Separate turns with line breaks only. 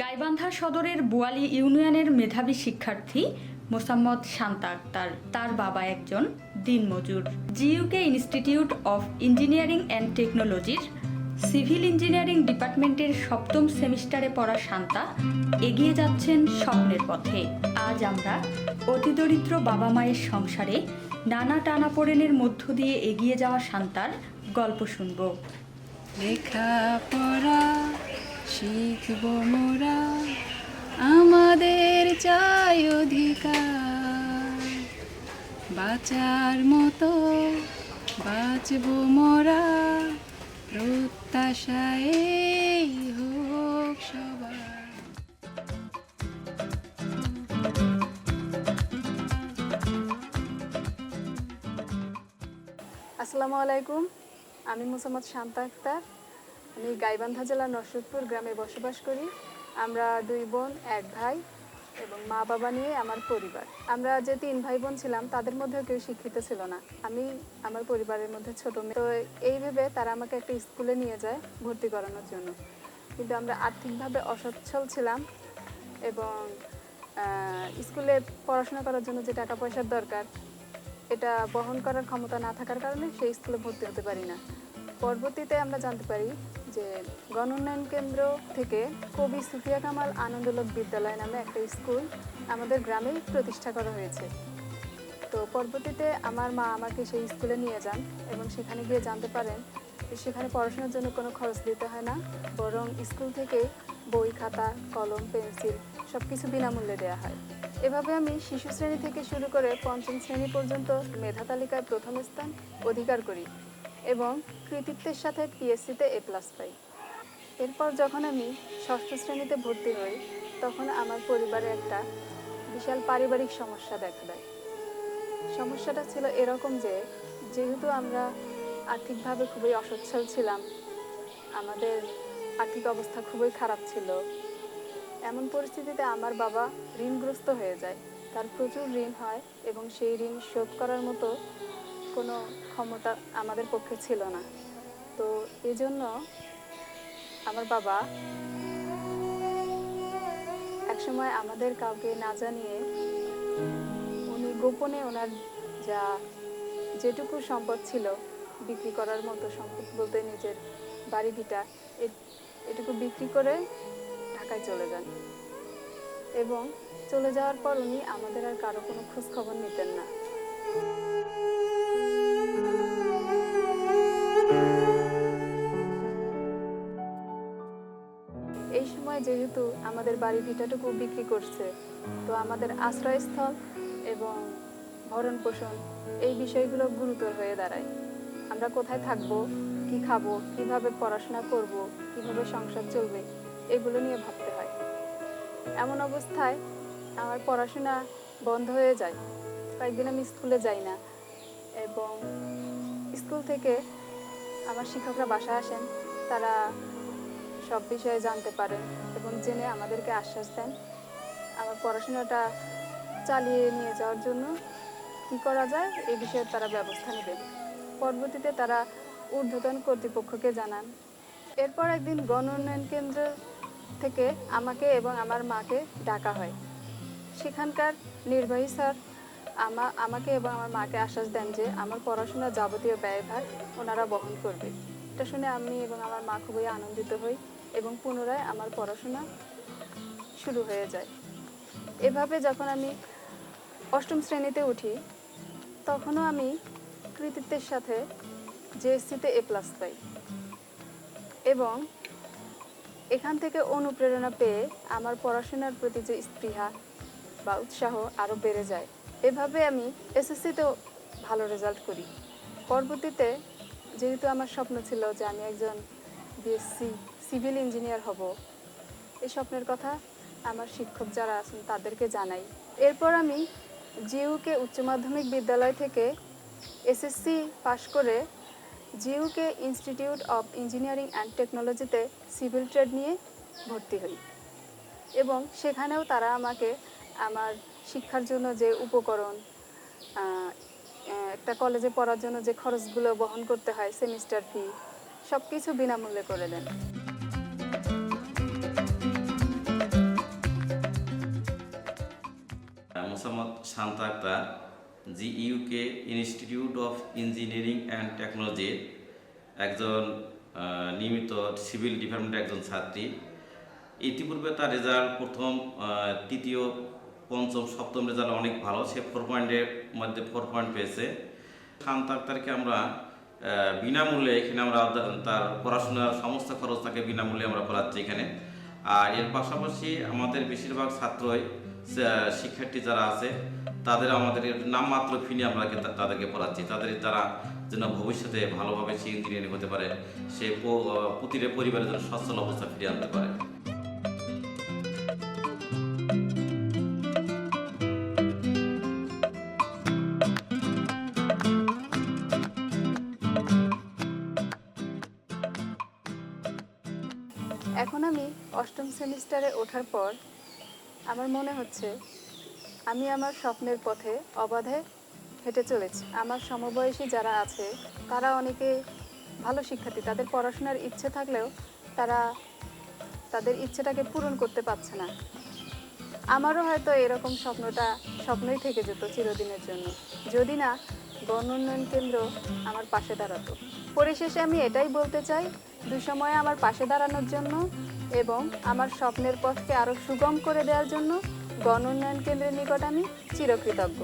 গাইবান্ধা সদরের বোয়ালি ইউনিয়নের মেধাবী শিক্ষার্থী মোসাম্মদ শান্তা আক্তার। তার বাবা একজন দিনমজুর। GUK institute of engineering and টেকনোলজির সিভিল ইঞ্জিনিয়ারিং ডিপার্টমেন্টের সপ্তম সেমিস্টারে পড়া শান্তা এগিয়ে যাচ্ছেন স্বপ্নের পথে। আজ আমরা অতিদরিদ্র বাবা মায়ের সংসারে নানা টানাপোড়েনের মধ্য দিয়ে এগিয়ে যাওয়া শান্তার গল্প শুনব।
লেখাপড়া শিখব মোরা, আমাদের চাই অধিকার। বাঁচার মতো বাঁচব মোরা প্রত্যাশায় হোক সবার। আসসালামু আলাইকুম, আমি মোসাম্মদ শান্তা আক্তার। আমি গাইবান্ধা জেলার নরসিংদপুর গ্রামে বসবাস করি। আমরা দুই বোন, এক ভাই এবং মা বাবা নিয়ে আমার পরিবার। আমরা যে তিন ভাই বোন ছিলাম, তাদের মধ্যেও কেউ শিক্ষিত ছিল না। আমি আমার পরিবারের মধ্যে ছোট মেয়ে। তো এই ভেবে তারা আমাকে একটা স্কুলে নিয়ে যায় ভর্তি করানোর জন্য। কিন্তু আমরা আর্থিকভাবে অসচ্ছল ছিলাম এবং স্কুলে পড়াশোনা করার জন্য যে টাকা পয়সার দরকার, এটা বহন করার ক্ষমতা না থাকার কারণে সেই স্কুলে ভর্তি হতে পারি না। পরবর্তীতে আমরা জানতে পারি যে গণ উন্নয়ন কেন্দ্র থেকে কবি সুফিয়া কামাল আনন্দলোক বিদ্যালয় নামে একটা স্কুল আমাদের গ্রামেই প্রতিষ্ঠা করা হয়েছে। তো পরবর্তীতে আমার মা আমাকে সেই স্কুলে নিয়ে যান এবং সেখানে গিয়ে জানতে পারেন সেখানে পড়াশোনার জন্য কোনো খরচ দিতে হয় না, বরং স্কুল থেকে বই, খাতা, কলম, পেন্সিল সব কিছু বিনামূল্যে দেওয়া হয়। এভাবে আমি শিশু শ্রেণি থেকে শুরু করে পঞ্চম শ্রেণি পর্যন্ত মেধা তালিকায় প্রথম স্থান অধিকার করি। এবং কৃতিত্বের সাথে পিএসসিতে এ প্লাস পাই। এরপর যখন আমি ষষ্ঠ শ্রেণীতে ভর্তি হই, তখন আমার পরিবারে একটা বিশাল পারিবারিক সমস্যা দেখা দেয়। সমস্যাটা ছিল এরকম যে, যেহেতু আমরা আর্থিকভাবে খুবই অসচ্ছল ছিলাম, আমাদের আর্থিক অবস্থা খুবই খারাপ ছিল, এমন পরিস্থিতিতে আমার বাবা ঋণগ্রস্ত হয়ে যায়। তার প্রচুর ঋণ হয় এবং সেই ঋণ শোধ করার মতো কোনো ক্ষমতা আমাদের পক্ষে ছিল না। তো এই জন্য আমার বাবা একসময় আমাদের কাউকে না জানিয়ে উনি গোপনে ওনার যা যেটুকু সম্পদ ছিল বিক্রি করার মতো সম্পদ বলতে নিজের বাড়ি ভিটা এটুকু বিক্রি করে ঢাকায় চলে যান। এবং চলে যাওয়ার পর উনি আমাদের আর কারও কোনো খোঁজ খবর নিতেন না। সময় যেহেতু আমাদের বাড়ি ভিটাটুকু বিক্রি করছে। তো আমাদের আশ্রয়স্থল এবং ভরণ পোষণ এই বিষয়গুলো গুরুতর হয়ে দাঁড়ায়। আমরা কোথায় থাকব, কি খাব, কীভাবে পড়াশোনা করব, কীভাবে সংসার চলবে, এগুলো নিয়ে ভাবতে হয়। এমন অবস্থায় আমার পড়াশোনা বন্ধ হয়ে যায়। কয়েকদিন আমি স্কুলে যাই না এবং স্কুল থেকে আমার শিক্ষকরা বাসায় আসেন। তারা সব বিষয়ে জানতে পারেন এবং জেনে আমাদেরকে আশ্বাস দেন। আমার পড়াশোনাটা চালিয়ে নিয়ে যাওয়ার জন্য কী করা যায় এই বিষয়ে তারা ব্যবস্থা নেবেন। পরবর্তীতে তারা ঊর্ধ্বতন কর্তৃপক্ষকে জানান। এরপর একদিন গণ উন্নয়ন কেন্দ্র থেকে আমাকে এবং আমার মাকে ডাকা হয়। সেখানকার নির্বাহী স্যার আমা, আমাকে এবং আমার মাকে আশ্বাস দেন যে আমার পড়াশোনার যাবতীয় ব্যয়ভার ওনারা বহন করবে। এটা শুনে আমি এবং আমার মা খুবই আনন্দিত হই। এবং পুনরায় আমার পড়াশোনা শুরু হয়ে যায়। এভাবে যখন আমি অষ্টম শ্রেণীতে উঠি, তখনও আমি কৃতিত্বের সাথে জেএসসিতে এ প্লাস পাই এবং এখান থেকে অনুপ্রেরণা পেয়ে আমার পড়াশোনার প্রতি যে স্পৃহা বা উৎসাহ আরও বেড়ে যায়। এভাবে আমি এসএসসিতেও ভালো রেজাল্ট করি। পরবর্তীতে যেহেতু আমার স্বপ্ন ছিল যে আমি একজন বিএসসি সিভিল ইঞ্জিনিয়ার হব। এই স্বপ্নের কথা আমার শিক্ষক যারা আছেন তাদেরকে জানাই। এরপর আমি জিউকে উচ্চ মাধ্যমিক বিদ্যালয় থেকে এসএসসি পাশ করে GUK institute of engineering and টেকনোলজিতে সিভিল ট্রেড নিয়ে ভর্তি হই। এবং সেখানেও তারা আমাকে আমার শিক্ষার জন্য যে উপকরণ একটা কলেজে পড়ার জন্য যে খরচগুলো বহন করতে হয়, সেমিস্টার ফি সব কিছু বিনামূল্যে করে দেন।
Mosammat Shanta Akter G UK institute of engineering and টেকনোলজির একজন নিয়মিত সিভিল ডিপার্টমেন্টের একজন ছাত্রী। ইতিপূর্বে তার রেজাল্ট প্রথম তৃতীয়, পঞ্চম, সপ্তম রেজাল্ট অনেক ভালো। সে ফোর পয়েন্টের মধ্যে ফোর পয়েন্ট পেয়েছে। শান্ত আক্তারকে আমরা বিনামূল্যে এখানে আমরা তার পড়াশোনার সমস্ত খরচ তাকে বিনামূল্যে আমরা করাচ্ছি এখানে। আর এর পাশাপাশি আমাদের বেশিরভাগ ছাত্রই শিক্ষার্থী যারা আছে, তাদের আমাদের নামমাত্র ফি নিয়ে আমরা তাদেরকে পড়াচ্ছি। তাদের তারা যেন ভবিষ্যতে ভালোভাবে সে ইঞ্জিনিয়ারিং হতে পারে, সে প্রতিটা পরিবারের জন্য সচ্ছল অবস্থা ফিরিয়ে আনতে পারে।
এখন আমি অষ্টম সেমিস্টারে ওঠার পর আমার মনে হচ্ছে আমি আমার স্বপ্নের পথে অবাধে হেঁটে চলেছি। আমার সমবয়সী যারা আছে, তারা অনেকে ভালো শিক্ষার্থী, তাদের পড়াশোনার ইচ্ছে থাকলেও তারা তাদের ইচ্ছেটাকে পূরণ করতে পারছে না। আমারও হয়তো এরকম স্বপ্নটা স্বপ্নই থেকে যেত চিরদিনের জন্য। যদি না গণ উন্নয়ন কেন্দ্র আমার পাশে দাঁড়াতো। পরিশেষে আমি এটাই বলতে চাই, দুই সময়ে আমার পাশে দাঁড়ানোর জন্য এবং আমার স্বপ্নের পথকে আরও সুগম করে দেওয়ার জন্য গণ উন্নয়ন কেন্দ্রের নিকট আমি চিরকৃতজ্ঞ।